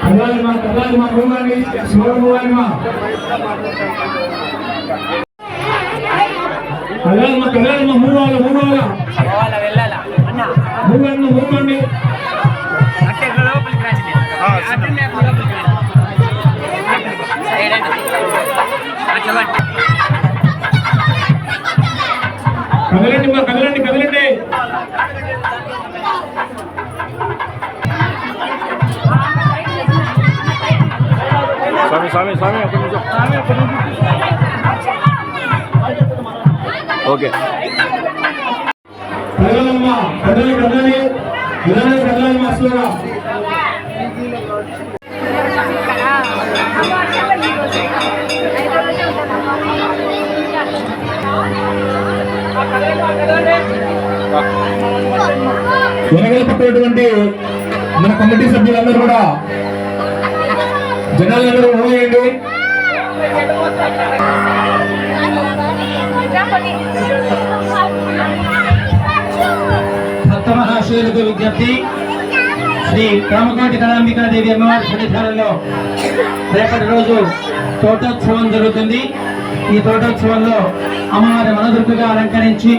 కదలాలిమా కదలాలిమా మూగాలి slow మూగాలిమా కదలాలిమా కదలాలిమా మూగాల మూగాల పోవాలా వెళ్ళాలా అన్న మూగండి మూగండి అంటే కదలండి మా కదలండి కదలండి. స్వామి స్వామి స్వామి ఒక నిమిషం. ఓకే. కదలమ్మా కదలి కదలి. కదలి కదలాలిమా స్లోగా వెనగల పక్కనటువంటి మన కమిటీ సభ్యులందరూ కూడా జనాలందరూ ఊయండి సప్తమహాశీలకు విజ్ఞప్తి. శ్రీ రామకోటి కళాంబికాదేవి అమ్మవారి సన్నిధానంలో రేపటి రోజు తోటోత్సవం జరుగుతుంది. ఈ తోటోత్సవంలో అమ్మవారి మనదుర్గగా అలంకరించి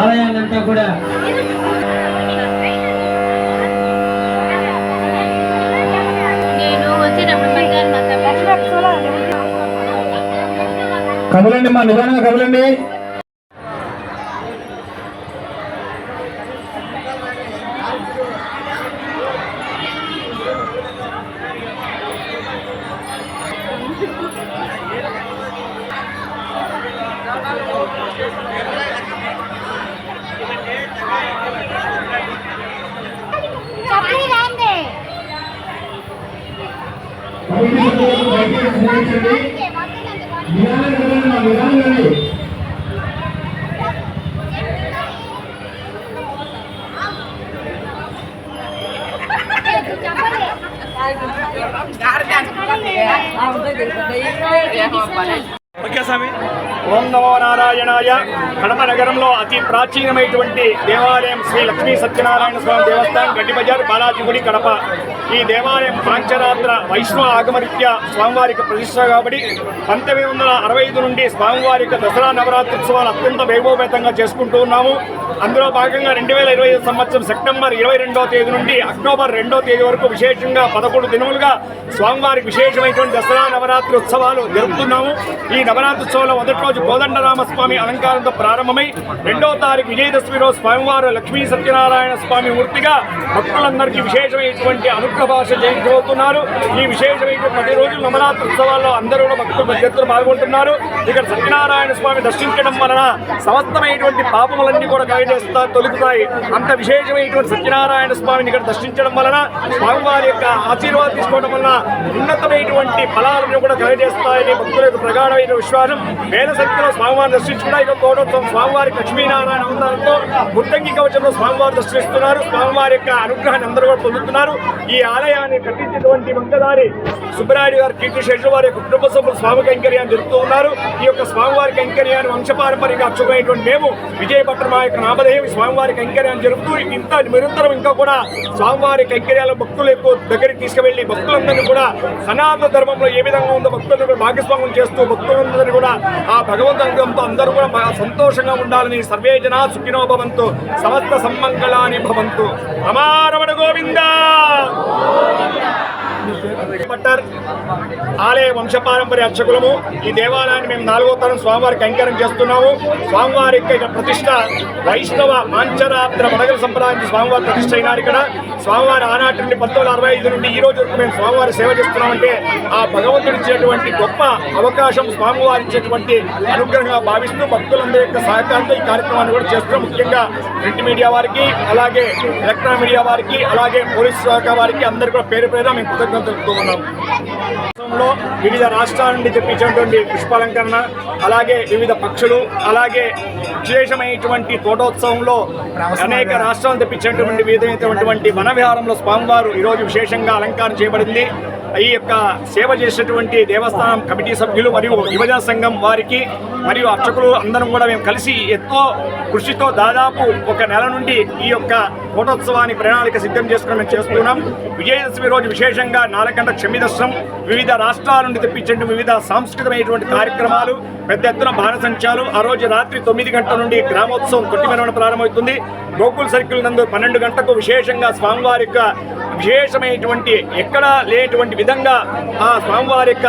ఆలయాన్నంతా కూడా కదలండి మా నిదానంగా కదలండి చెప్పండి రాండి కమిటీ సభ్యులకు దయచేసి సహకరించండి. నిదానంగా కదలండి మా నిదానంగా కదలండి. ఓకే స్వామి ఓం నమో నారాయణాయ. కడప నగరంలో అతి ప్రాచీనమైనటువంటి దేవాలయం శ్రీ లక్ష్మీ సత్యనారాయణ స్వామి దేవస్థానం గడ్డి బజార్ బాలాజీ గుడి కడప. ఈ దేవాలయం పాంచరాత్ర వైష్ణవ ఆగమరీత్యా స్వామివారికి ప్రతిష్ట కాబట్టి పంతొమ్మిది వందల అరవై ఐదు నుండి స్వామివారికి దసరా నవరాత్రి ఉత్సవాలు అత్యంత వైభవపేతంగా చేసుకుంటూ ఉన్నాము. అందులో భాగంగా రెండు వేల ఇరవై ఐదు సంవత్సరం సెప్టెంబర్ ఇరవై రెండవ తేదీ నుండి అక్టోబర్ రెండవ తేదీ వరకు విశేషంగా పదకొండు దినములుగా స్వామివారికి విశేషమైనటువంటి దసరా నవరాత్రి ఉత్సవాలు జరుపుతున్నాము. ఈ నవరాత్రి ఉత్సవంలో మొదటి రోజు కోదండరామస్వామి అలంకారంతో ప్రారంభమై రెండవ తారీఖు విజయదశమి రోజు స్వామివారు లక్ష్మీ సత్యనారాయణ స్వామి మూర్తిగా భక్తులందరికీ విశేషమైనటువంటి అనుగ్రహ భాష చేయించబోతున్నారు ఈ విశేషమైన పది రోజులు నవరాత్రి ఉత్సవాల్లో అందరూ కూడా భక్తులు పెద్ద ఎత్తున పాల్గొంటున్నారు. ఇక్కడ సత్యనారాయణ స్వామి దర్శించడం వలన సమస్తమైనటువంటి పాపములన్నీ కూడా కలగజేస్తా తొలుగుతాయి. అంత విశేషమైనటువంటి సత్యనారాయణ స్వామిని ఇక్కడ దర్శించడం వలన స్వామివారి యొక్క ఆశీర్వాదం తీసుకోవడం వలన ఉన్నతమైనటువంటి ఫలాలను కూడా కలగజేస్తాయని భక్తుల యొక్క ప్రగాఢమైన విశ్వాసం. వేద శక్తిలో స్వామివారిని దర్శించుకున్నా ఇక కోటోత్సవం స్వామివారి లక్ష్మీనారాయణ అవతారంతో ముత్తంగి కవచంలో స్వామివారు దర్శిస్తున్నారు. స్వామివారి యొక్క అనుగ్రహాన్ని అందరూ కూడా పొందుతున్నారు. ఈ ఆలయాన్ని కట్టించినటువంటి వంకదారి సుబ్బరాయుడు గారు కీర్తిశేషులు వారి యొక్క కుటుంబ సభ్యులు స్వామి కైంకర్యాన్ని జరుపుతూ ఉన్నారు. ఈ యొక్క స్వామివారి కైంకర్యాన్ని వంశపారంపర్యంగా అచ్చుకునేటువంటి మేము విజయపట్నం మా యొక్క నామధేయం స్వామివారి కైంకర్యాన్ని జరుపుతూ ఇంత నిరంతరం ఇంకా కూడా స్వామివారి కైంకర్యాల భక్తులు ఎక్కువ దగ్గరికి తీసుకువెళ్ళి భక్తులందరినీ కూడా సనాతన ధర్మంలో ఏ విధంగా ఉందో భక్తులందరూ కూడా భాగస్వామ్యం చేస్తూ భక్తులందరినీ కూడా ఆ భగవంతు అనుగ్రహంతో అందరూ కూడా సంతోషంగా ఉండాలని సర్వే జనా సుఖినో భవంతు సమస్త సమ్మంగళాని భవంతు. రమారమణ గోవిందా! పట్టార్ ఆలయ వంశపారంపర్య అర్చకులము. ఈ దేవాలయాన్ని మేము నాలుగో తరం స్వామివారికి అంకరం చేస్తున్నాము. స్వామివారి యొక్క ప్రతిష్ట వైష్ణవ మాంచరాత్ర వడగల సంప్రదాయానికి స్వామివారి ప్రతిష్ట అయినారు ఇక్కడ. స్వామివారి ఆనాటి నుండి పంతొమ్మిది అరవై ఐదు నుండి ఈ రోజు వరకు మేము స్వామివారి సేవ చేస్తున్నామంటే ఆ భగవంతుడు ఇచ్చేటువంటి గొప్ప అవకాశం స్వామివారి ఇచ్చేటువంటి అనుగ్రహంగా భావిస్తూ భక్తులందరి యొక్క సహకారంతో ఈ కార్యక్రమాన్ని కూడా చేస్తున్నాం. ముఖ్యంగా ప్రింట్ మీడియా వారికి అలాగే ఎలక్ట్రానిక్ మీడియా వారికి అలాగే పోలీస్ శాఖ వారికి అందరికీ కూడా పేరు పేరు మేము కృతజ్ఞతలు తెలుపుతూ ఉన్నాం వివిధ రాష్ట్రాల నుండి తెప్పించినటువంటి పుష్పాలంకరణ అలాగే వివిధ పక్షులు అలాగే విశేషమైనటువంటి తోటోత్సవంలో అనేక రాష్ట్రాలు తెప్పించినటువంటి వివిధమైనటువంటి వన విహారంలో స్వామివారు ఈరోజు విశేషంగా అలంకారం చేయబడింది. ఈ యొక్క సేవ చేసినటువంటి దేవస్థానం కమిటీ సభ్యులు మరియు యువజన సంఘం వారికి మరియు అర్చకులు అందరం కూడా మేము కలిసి ఎంతో కృషితో దాదాపు ఒక నెల నుండి ఈ యొక్క కోటోత్సవాన్ని ప్రణాళిక సిద్ధం చేసుకుని మేము చేస్తున్నాం. విజయదశమి రోజు విశేషంగా నాలుగంట క్షమి దర్శనం వివిధ రాష్ట్రాల నుండి తెప్పించండి వివిధ సాంస్కృతికమైనటువంటి కార్యక్రమాలు పెద్ద ఎత్తున భారసంచాలు ఆ రోజు రాత్రి తొమ్మిది గంటల నుండి గ్రామోత్సవం తొట్టి మెరవడం ప్రారంభమవుతుంది. గోకుల్ సర్కిల్ నందు పన్నెండు గంటలకు విశేషంగా స్వామివారి యొక్క విశేషమైనటువంటి ఎక్కడా లేనటువంటి విధంగా ఆ స్వామివారి యొక్క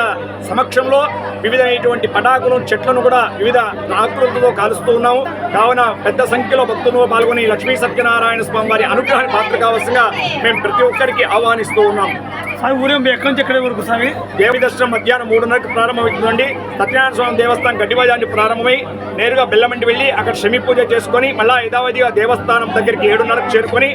సమక్షంలో వివిధమైనటువంటి పటాకులు చెట్లను కూడా వివిధ ఆకృతులతో కాలుస్తూ ఉన్నాము. కావున పెద్ద సంఖ్యలో భక్తులు పాల్గొని లక్ష్మీ సత్యనారాయణ స్వామి వారి అనుగ్రహాన్ని పాత్ర కావాల్సిందిగా మేము ప్రతి ఒక్కరికి ఆహ్వానిస్తూ ఉన్నాం స్వామి ఊరేం ఎక్కడి నుంచి ఎక్కడి వరకు స్వామి దేవి దర్శనం మధ్యాహ్నం మూడున్నరకు ప్రారంభమవుతుందండి. సత్యనారాయణ స్వామి దేవస్థానం గడ్డిబజార్ని ప్రారంభమై నేరుగా బెల్లమంటి వెళ్ళి అక్కడ శమి పూజ చేసుకొని మళ్ళా యథావధిగా దేవస్థానం దగ్గరికి ఏడున్నరకు చేరుకొని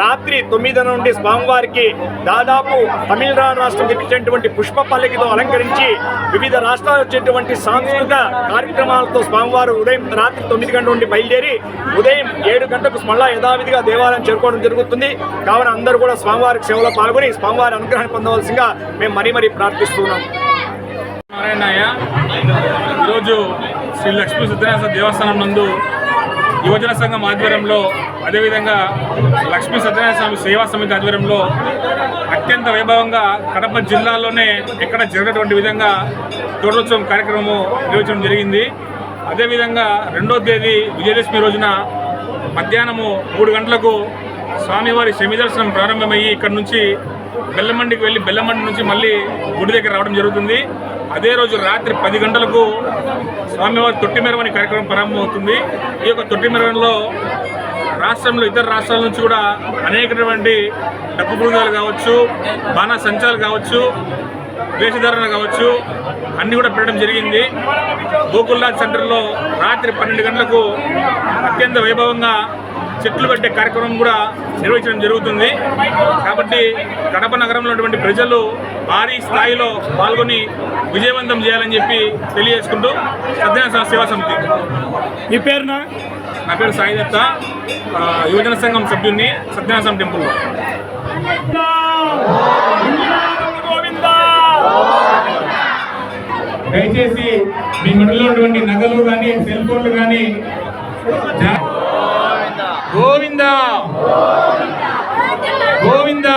రాత్రి తొమ్మిది నుండి స్వామివారికి దాదాపు తమిళనాడు రాష్ట్రం తెప్పించినటువంటి పుష్ప పల్లకితో అలంకరించి వివిధ రాష్ట్రాలు వచ్చేటువంటి సాంస్కృతిక కార్యక్రమాలతో స్వామివారు ఉదయం రాత్రి తొమ్మిది గంటల నుండి బయలుదేరి ఉదయం ఏడు గంటలకు మళ్ళా యథావిధిగా దేవాలయం చేరుకోవడం జరుగుతుంది. కావున అందరూ కూడా స్వామివారికి సేవలో పాల్గొని స్వామివారి అనుగ్రహాన్ని పొందవలసిందిగా మేము మరీ మరీ ప్రార్థిస్తున్నాం. నారాయణయ్య ఈరోజు శ్రీ లక్ష్మీ సత్యనారాయణ దేవస్థానం నందు యువజన సంఘం ఆధ్వర్యంలో అదేవిధంగా లక్ష్మీ సత్యనారాయణ స్వామి సేవా సమితి ఆధ్వర్యంలో అత్యంత వైభవంగా కడప జిల్లాలోనే ఎక్కడ జరిగినటువంటి విధంగా తోటోత్సవం కార్యక్రమం నిర్వహించడం జరిగింది. అదేవిధంగా రెండో తేదీ విజయదశమి రోజున మధ్యాహ్నము మూడు గంటలకు స్వామివారి శమి దర్శనం ప్రారంభమయ్యి ఇక్కడ నుంచి బెల్లమండికి వెళ్ళి బెల్లమండి నుంచి మళ్ళీ గుడి దగ్గర రావడం జరుగుతుంది. అదే రోజు రాత్రి పది గంటలకు స్వామివారి తొట్టి మెరవని కార్యక్రమం ప్రారంభమవుతుంది. ఈ యొక్క తొట్టి మెరవనిలో రాష్ట్రంలో ఇతర రాష్ట్రాల నుంచి కూడా అనేకటువంటి డబ్బు బృందాలు కావచ్చు బాణ సంచాలు కావచ్చు వేషధారణ కావచ్చు అన్నీ కూడా పెట్టడం జరిగింది. గోకుల్నాథ్ సెంటర్లో రాత్రి పన్నెండు గంటలకు అత్యంత వైభవంగా చెట్లు పెట్టే కార్యక్రమం కూడా నిర్వహించడం జరుగుతుంది. కాబట్టి కడప నగరంలో ఉన్నటువంటి ప్రజలు భారీ స్థాయిలో పాల్గొని విజయవంతం చేయాలని చెప్పి తెలియజేసుకుంటూ సత్యనారాయణ సేవా సమితి. మీ పేరున? నా పేరు సాయి దత్త ఆ, యువజన సంఘం సభ్యుడిని సత్యనారాయణ టెంపుల్లో దయచేసి మీ మెడలో ఉన్నటువంటి నగలు కానీ సెల్ ఫోన్లు కానీ గోవింద. గోవింద.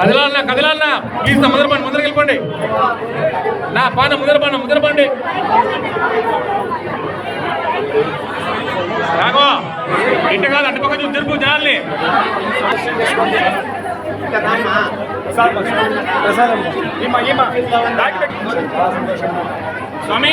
కదలాలన్నా కదలాలన్నా. ప్లీజ్ నా ముందర పండి ముందర వెళ్ళిపోండి. నా పాన ముందర పండి ముందర పండి. రాఘవా ఇంట కాదు అటు పక్క చూసి జనాల్ని స్వామి.